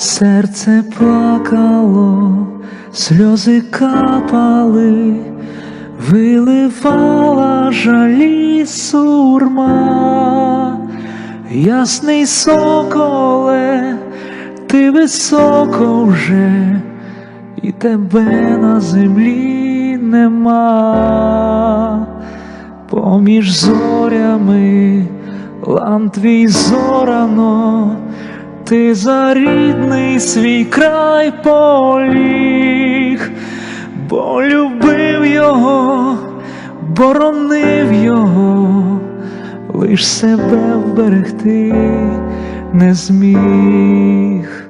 Серце плакало, сльози капали, виливала жалі сурма, ясний соколе, ти високо вже, і тебе на землі нема, поміж зорями лан твій зорано, ти за рідний свій край поліг, бо любив його, боронив його, лиш себе вберегти не зміг.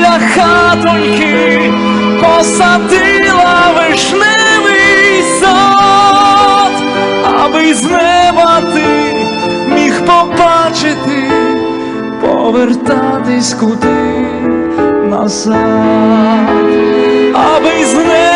Біля хатоньки посадила вишневий сад, аби з неба ти міг побачити, повертатись куди назад, аби з неба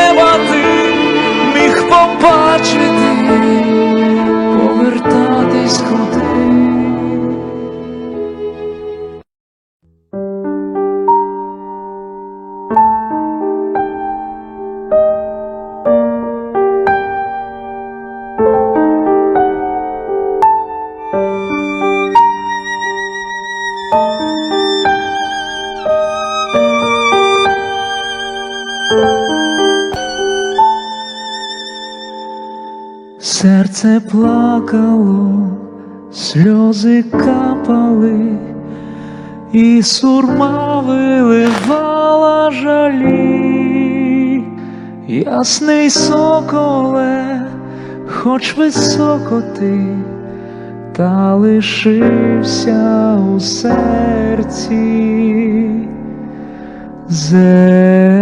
Серце плакало, сльози капали, і сурма виливала жалі, ясний соколе, хоч високо ти, та лишився у серці. Зе